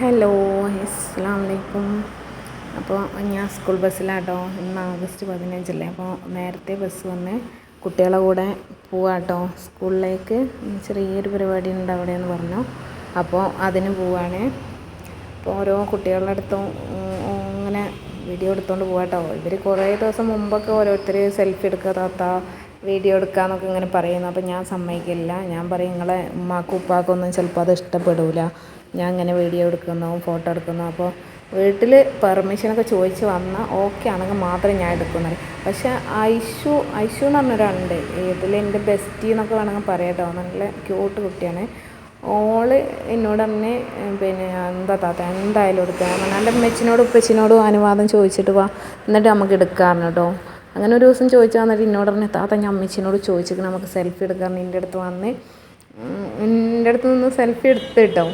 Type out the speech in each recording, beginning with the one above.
Hello അസ്സാം വലൈക്കും അപ്പോൾ ഞാൻ സ്കൂൾ ബസ്സിലാട്ടോ ഇന്ന് ആഗസ്റ്റ് പതിനഞ്ചല്ലേ അപ്പോൾ നേരത്തെ ബസ് വന്ന് കുട്ടികളെ കൂടെ പോവാട്ടോ. സ്കൂളിലേക്ക് ചെറിയൊരു പരിപാടി ഉണ്ട് അവിടെ എന്ന് പറഞ്ഞു. അപ്പോൾ അതിന് പോവാണ്. അപ്പോൾ ഓരോ കുട്ടികളുടെ അടുത്തും ഇങ്ങനെ വീഡിയോ എടുത്തുകൊണ്ട് പോവാട്ടോ. ഇവർ കുറേ ദിവസം മുമ്പൊക്കെ ഓരോരുത്തർ സെൽഫി എടുക്കുക താത്ത വീഡിയോ എടുക്കാമെന്നൊക്കെ ഇങ്ങനെ പറയുന്നു. അപ്പോൾ ഞാൻ സമ്മതിക്കില്ല. ഞാൻ പറയും നിങ്ങളെ ഉമ്മാക്കും ഉപ്പാക്കൊന്നും ചിലപ്പോൾ അത് ഇഷ്ടപ്പെടില്ല ഞാൻ ഇങ്ങനെ വീഡിയോ എടുക്കുന്നു ഫോട്ടോ എടുക്കുന്നു. അപ്പോൾ വീട്ടിൽ പെർമിഷനൊക്കെ ചോദിച്ച് വന്നാൽ ഓക്കെ ആണെങ്കിൽ മാത്രമേ ഞാൻ എടുക്കുന്നുള്ളൂ. പക്ഷേ ഐഷു ഐഷു എന്ന് പറഞ്ഞൊരാളുണ്ട് ഇതിൽ എന്റെ ബെസ്റ്റി എന്നൊക്കെ വേണമെങ്കിൽ പറയാട്ടോ നല്ല ക്യൂട്ട് കുട്ടിയാണ്. ഓൾ എന്നോട് തന്നെ പിന്നെ എന്താ താത്ത എന്തായാലും എടുക്കാം. എന്റെ അമ്മച്ചിനോടും ഉപ്പച്ചിനോടും അനുവാദം ചോദിച്ചിട്ട് വാ. എന്നിട്ട് നമുക്ക് എടുക്കാറുണ്ട് കേട്ടോ. അങ്ങനെ ഒരു ദിവസം ചോദിച്ചാൽ വന്നിട്ട് എന്നോട് പറഞ്ഞു താത്ത ഞാൻ അമ്മച്ചിനോട് ചോദിച്ചിട്ട് നമുക്ക് സെൽഫി എടുക്കാം. നിന്റെ അടുത്ത് വന്ന് എന്റെ അടുത്ത് നിന്ന് സെൽഫി എടുത്ത് കേട്ടോ.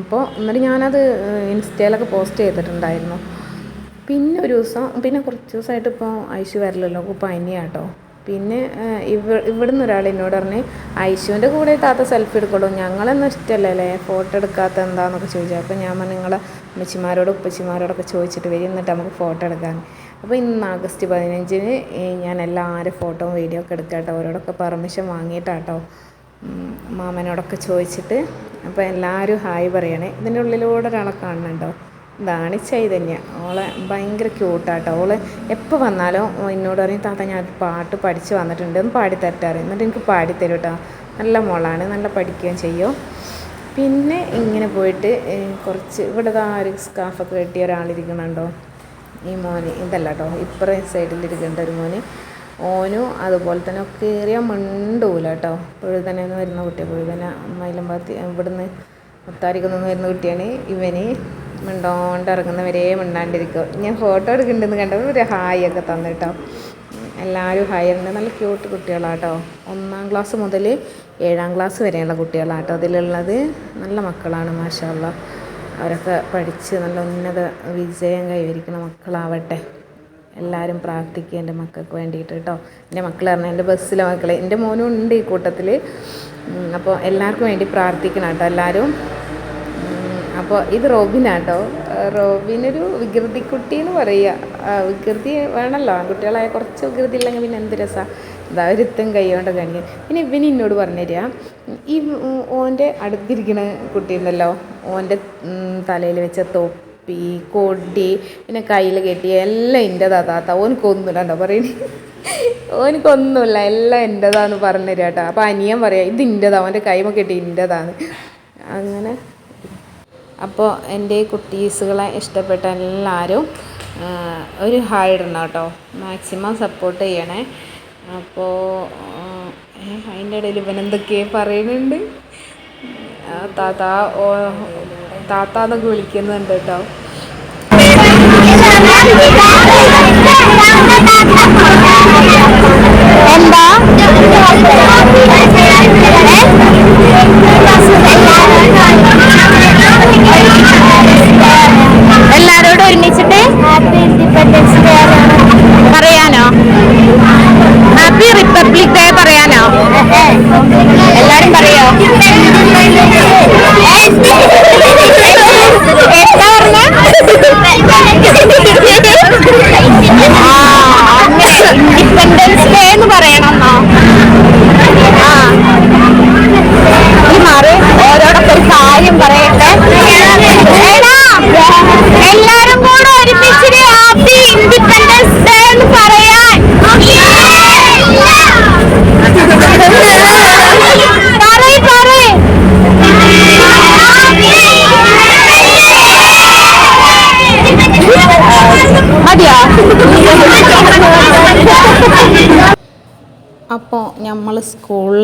അപ്പോൾ എന്നിട്ട് ഞാനത് ഇൻസ്റ്റയിലൊക്കെ പോസ്റ്റ് ചെയ്തിട്ടുണ്ടായിരുന്നു. പിന്നെ ഒരു ദിവസം പിന്നെ കുറച്ച് ദിവസമായിട്ട് ഇപ്പോൾ ഐശു വരലല്ലോ പനിയാട്ടോ. പിന്നെ ഇവ ഇവിടുന്ന് ഒരാൾ എന്നോട് പറഞ്ഞ് ഐശുവിന്റെ കൂടെ താത്ത സെൽഫി എടുക്കുള്ളൂ ഞങ്ങളെന്ന് ഇഷ്ടമല്ലേ ഫോട്ടോ എടുക്കാത്ത എന്താണെന്നൊക്കെ ചോദിച്ചു. അപ്പോൾ ഞാൻ പറഞ്ഞു നിങ്ങളെ അമ്മച്ചിമാരോടും ഉപ്പച്ചിമാരോടൊക്കെ ചോദിച്ചിട്ട് വരും എന്നിട്ട് നമുക്ക് ഫോട്ടോ എടുക്കാൻ അപ്പോൾ ഇന്ന് ആഗസ്റ്റ് പതിനഞ്ചിന് ഞാൻ എല്ലാവരും ഫോട്ടോയും വീഡിയോ ഒക്കെ എടുക്കാട്ടോ അവരോടൊക്കെ പെർമിഷൻ വാങ്ങിയിട്ടാട്ടോ. മാമനോടൊക്കെ ചോദിച്ചിട്ട് അപ്പോൾ എല്ലാവരും ഹായ് പറയണേ. ഇതിന്റെ ഉള്ളിലൂടെ ഒരാളെ കാണുന്നുണ്ടോ ഇതാണ് ചൈതന്യ. ഓളെ ഭയങ്കര ക്യൂട്ടാട്ടോ. ഓൾ എപ്പോൾ വന്നാലും എന്നോട് പറയും താത്ത ഞാൻ പാട്ട് പഠിച്ച് വന്നിട്ടുണ്ട്. ഒന്ന് പാടിത്തരട്ടാറ് എന്നിട്ട് എനിക്ക് പാടിത്തരും കേട്ടോ നല്ല മോളാണ്. നല്ല പഠിക്കുകയും ചെയ്യും. പിന്നെ ഇങ്ങനെ പോയിട്ട് കുറച്ച് ഇവിടെ ഒരു സ്കാഫൊക്കെ കെട്ടിയ ഒരാളിരിക്കണുണ്ടോ? ഈ മോന്. ഇതല്ല കേട്ടോ ഇപ്പുറം സൈഡിലിരിക്കേണ്ട ഒരു മോന്. ഓനും അതുപോലെ തന്നെ കയറിയാൽ മണ്ടൂല കേട്ടോ. പുഴുതന നിന്ന് വരുന്ന കുട്ടിയെ. പുഴുതന മൈലമ്പാത്തി ഇവിടുന്ന് മുത്താരിക്കുന്ന് വരുന്ന കുട്ടിയാണ് ഇവന്. മിണ്ടോണ്ട് ഇറങ്ങുന്നവരെ മിണ്ടാണ്ടിരിക്കും ഞാൻ ഫോട്ടോ എടുക്കുന്നുണ്ടെന്ന് കണ്ടപ്പോൾ ഒരു ഹായ് ഒക്കെ തന്നു കേട്ടോ. എല്ലാവരും ഹായ് ഉണ്ട് നല്ല ക്യൂട്ട് കുട്ടികളാണ് കുട്ടികളാട്ടോ ഒന്നാം ക്ലാസ് മുതൽ ഏഴാം ക്ലാസ് വരെയുള്ള കുട്ടികളാട്ടോ അതിലുള്ളത് നല്ല മക്കളാണ് മാഷാള്ള അവരൊക്കെ പഠിച്ച് നല്ല ഉന്നത വിജയം കൈവരിക്കുന്ന മക്കളാവട്ടെ. എല്ലാവരും പ്രാർത്ഥിക്കുക എന്റെ മക്കൾക്ക് വേണ്ടിയിട്ട് കേട്ടോ. എന്റെ മക്കൾ പറഞ്ഞാൽ എന്റെ ബസ്സിലെ മക്കൾ എന്റെ മോനും ഉണ്ട് ഈ കൂട്ടത്തിൽ അപ്പോൾ എല്ലാവർക്കും വേണ്ടി പ്രാർത്ഥിക്കണം കേട്ടോ എല്ലാവരും അപ്പോൾ ഇത് റോബിനാട്ടോ റോബിനൊരു വികൃതിക്കുട്ടി എന്ന് പറയുക വികൃതി വേണമല്ലോ കുട്ടികളായ കുറച്ച് വികൃതി ഇല്ലെങ്കിൽ പിന്നെ എന്ത് രസമാണ് ഇതാ ഒരുത്തും കൈകൊണ്ട് കാണിക്കും പിന്നെ ഇവന് എന്നോട് പറഞ്ഞു തരിക ഈ ഓന്റെ അടുത്തിരിക്കുന്ന കുട്ടിയുണ്ടല്ലോ ഓന്റെ തലയിൽ വെച്ച തൊപ്പി തൊപ്പി കൊടി പിന്നെ കയ്യിൽ കെട്ടി എല്ലാം എന്റെതാ താത്ത ഓനിക്കൊന്നുമില്ല കേട്ടോ പറയുന്നത് ഓനിക്കൊന്നുമില്ല എല്ലാം എന്റെതാന്ന് പറഞ്ഞു തരാം കേട്ടോ അപ്പോൾ അനിയൻ പറയാം ഇത് എന്റെതാ അവന്റെ കൈമ കെട്ടി എന്റെതാണ് അങ്ങനെ. അപ്പോൾ എന്റെ കുട്ടീസുകളെ ഇഷ്ടപ്പെട്ട എല്ലാവരും ഒരു ഹായ് ഇടണം കേട്ടോ. മാക്സിമം സപ്പോർട്ട് ചെയ്യണേ. അപ്പോൾ അതിന്റെ ഇടയിൽ ഇവനെന്തൊക്കെയാണ് പറയുന്നുണ്ട്. താത്ത താത്താന്നൊക്കെ വിളിക്കുന്നുണ്ട് കേട്ടോ. എന്താ?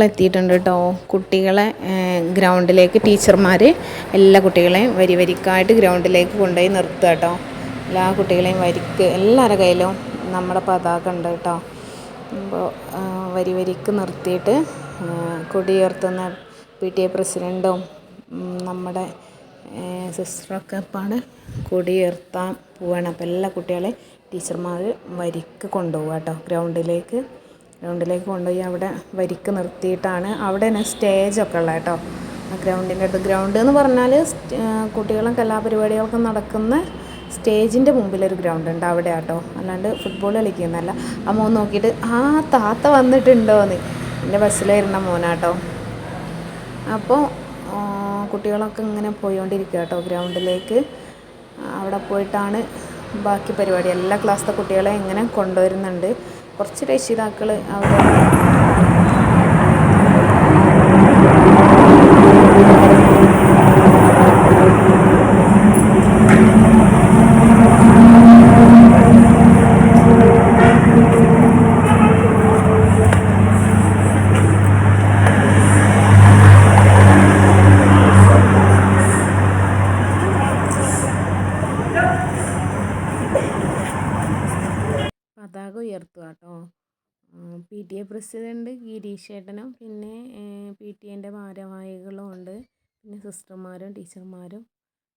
എത്തിയിട്ടുണ്ട് കേട്ടോ കുട്ടികളെ ഗ്രൗണ്ടിലേക്ക് ടീച്ചർമാർ എല്ലാ കുട്ടികളെയും വരി വരിക്കായിട്ട് ഗ്രൗണ്ടിലേക്ക് കൊണ്ടുപോയി നിർത്തുക കേട്ടോ എല്ലാ കുട്ടികളെയും വരിക്ക് എല്ലാവരുടെ കയ്യിലും നമ്മുടെ പതാക ഉണ്ട് കേട്ടോ അപ്പോൾ വരി വരിക്ക് നിർത്തിയിട്ട് കൊടിയുയർത്തുന്ന പി ടി എ പ്രസിഡന്റും നമ്മുടെ സിസ്റ്ററൊക്കെ ഇപ്പാണ് കൊടിയുയർത്താൻ പോവുകയാണ് അപ്പോൾ എല്ലാ കുട്ടികളെയും ടീച്ചർമാർ വരിക്ക് കൊണ്ടുപോകുക കേട്ടോ ഗ്രൗണ്ടിലേക്ക്. ഗ്രൗണ്ടിലേക്ക് കൊണ്ടുപോയി അവിടെ വരിക്ക് നിർത്തിയിട്ടാണ് അവിടെ തന്നെ സ്റ്റേജൊക്കെ ഉള്ളത് കേട്ടോ. ഗ്രൗണ്ടിന്റെ അടുത്ത്. ഗ്രൗണ്ട് എന്ന് പറഞ്ഞാൽ കുട്ടികളും കലാപരിപാടികളൊക്കെ നടക്കുന്ന സ്റ്റേജിന്റെ മുമ്പിലൊരു ഗ്രൗണ്ട് ഉണ്ട് അവിടെ ആട്ടോ അല്ലാണ്ട് ഫുട്ബോൾ കളിക്കുന്നല്ല ആ മോൻ നോക്കിയിട്ട് ആ താത്ത വന്നിട്ടുണ്ടോയെന്ന് എന്റെ ബസ്സിലിരുന്ന മോനാട്ടോ അപ്പോൾ കുട്ടികളൊക്കെ ഇങ്ങനെ പോയിക്കൊണ്ടിരിക്കുക കേട്ടോ ഗ്രൗണ്ടിലേക്ക്. അവിടെ പോയിട്ടാണ് ബാക്കി പരിപാടി. എല്ലാ ക്ലാസ്സിലെ കുട്ടികളെ ഇങ്ങനെ കൊണ്ടുവരുന്നുണ്ട്. കുറച്ച് രക്ഷിതാക്കൾ അവിടെ പ്രസിഡന്റ് ഗിരീഷേട്ടനും. പിന്നെ പി ടി എന്റെ ഭാരവാഹികളും ഉണ്ട്. പിന്നെ സിസ്റ്റർമാരും ടീച്ചർമാരും.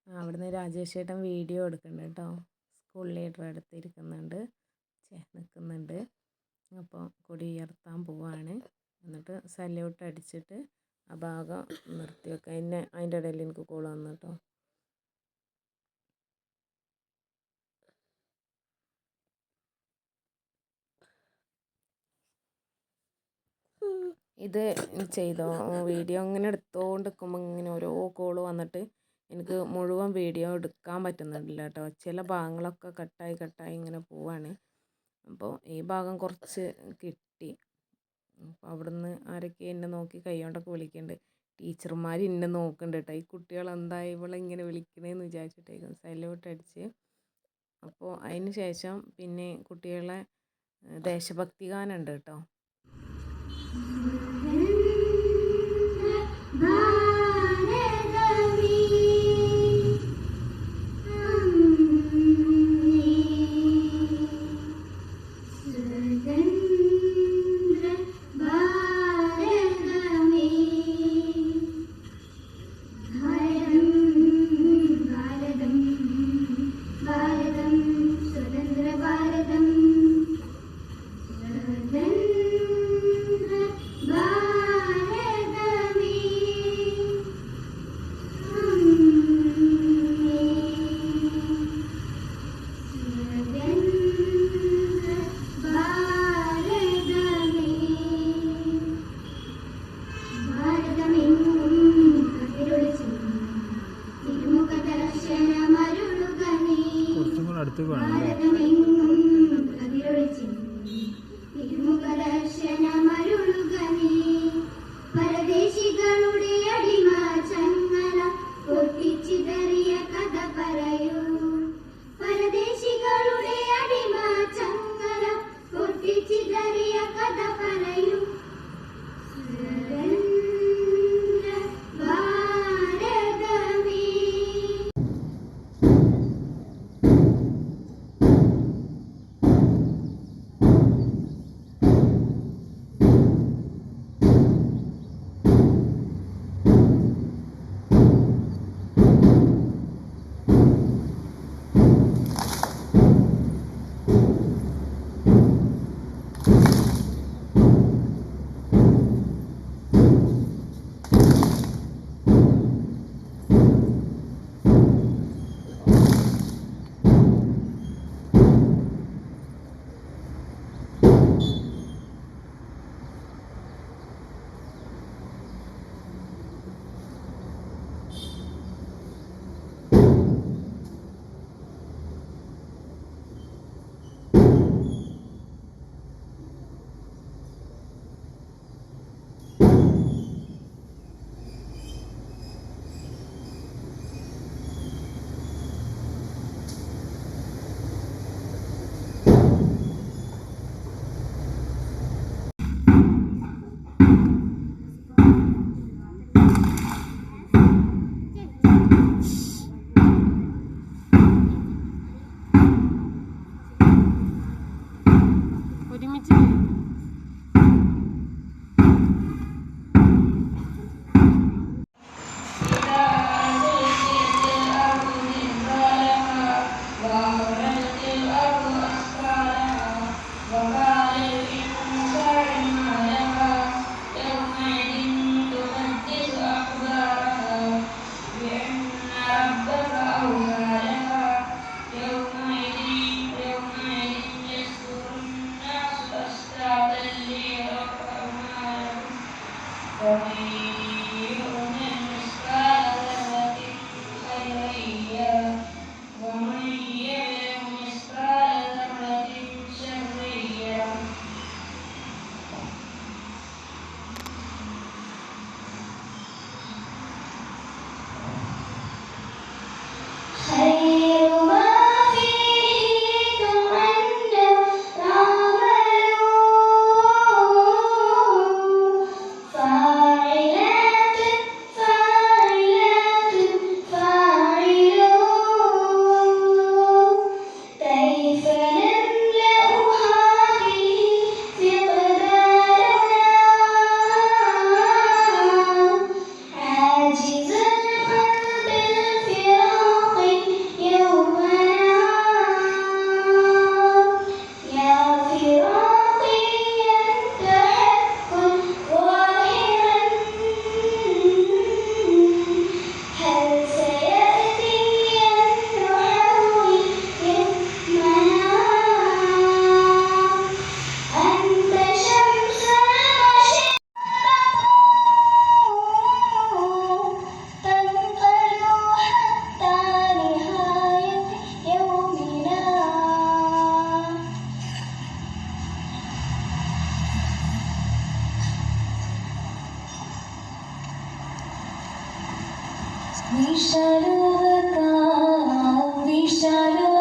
അവിടുന്ന് രാജേഷ് ചേട്ടൻ വീഡിയോ എടുക്കുന്നുണ്ട് കേട്ടോ. സ്കൂൾ ലീഡർ അടുത്തിരിക്കുന്നുണ്ട്. ചേ നിൽക്കുന്നുണ്ട് അപ്പോൾ കൊടി ഉയർത്താൻ പോവാണ്. എന്നിട്ട് സല്യൂട്ട് അടിച്ചിട്ട് ആ ഭാഗം നിർത്തി വെക്കുക അതിന്റെ അതിന്റെ ഇടയിൽ എനിക്ക് കോൾ വന്നു കേട്ടോ. ഇത് ചെയ്തോ? വീഡിയോ ഇങ്ങനെ എടുത്തുകൊണ്ട് നിൽക്കുമ്പോൾ ഇങ്ങനെ ഓരോ കോൾ വന്നിട്ട് എനിക്ക് മുഴുവൻ വീഡിയോ എടുക്കാൻ പറ്റുന്നില്ല കേട്ടോ. ചില ഭാഗങ്ങളൊക്കെ കട്ടായി കട്ടായി ഇങ്ങനെ പോവാണ്. അപ്പോൾ ഈ ഭാഗം കുറച്ച് കിട്ടി. അപ്പോൾ അവിടുന്ന് ആരൊക്കെ എന്നെ നോക്കി കൈകൊണ്ടൊക്കെ വിളിക്കുന്നുണ്ട് ടീച്ചർമാർ എന്നെ നോക്കുന്നുണ്ട് കേട്ടോ ഈ കുട്ടികൾ എന്താ ഇവളെ ഇങ്ങനെ വിളിക്കണേന്ന് വിചാരിച്ചിട്ടേക്കും സൈലോട്ട് അടിച്ച്. അപ്പോൾ അതിന് ശേഷം പിന്നെ കുട്ടികളെ ദേശഭക്തി ഗാനം ഉണ്ട് കേട്ടോ 下流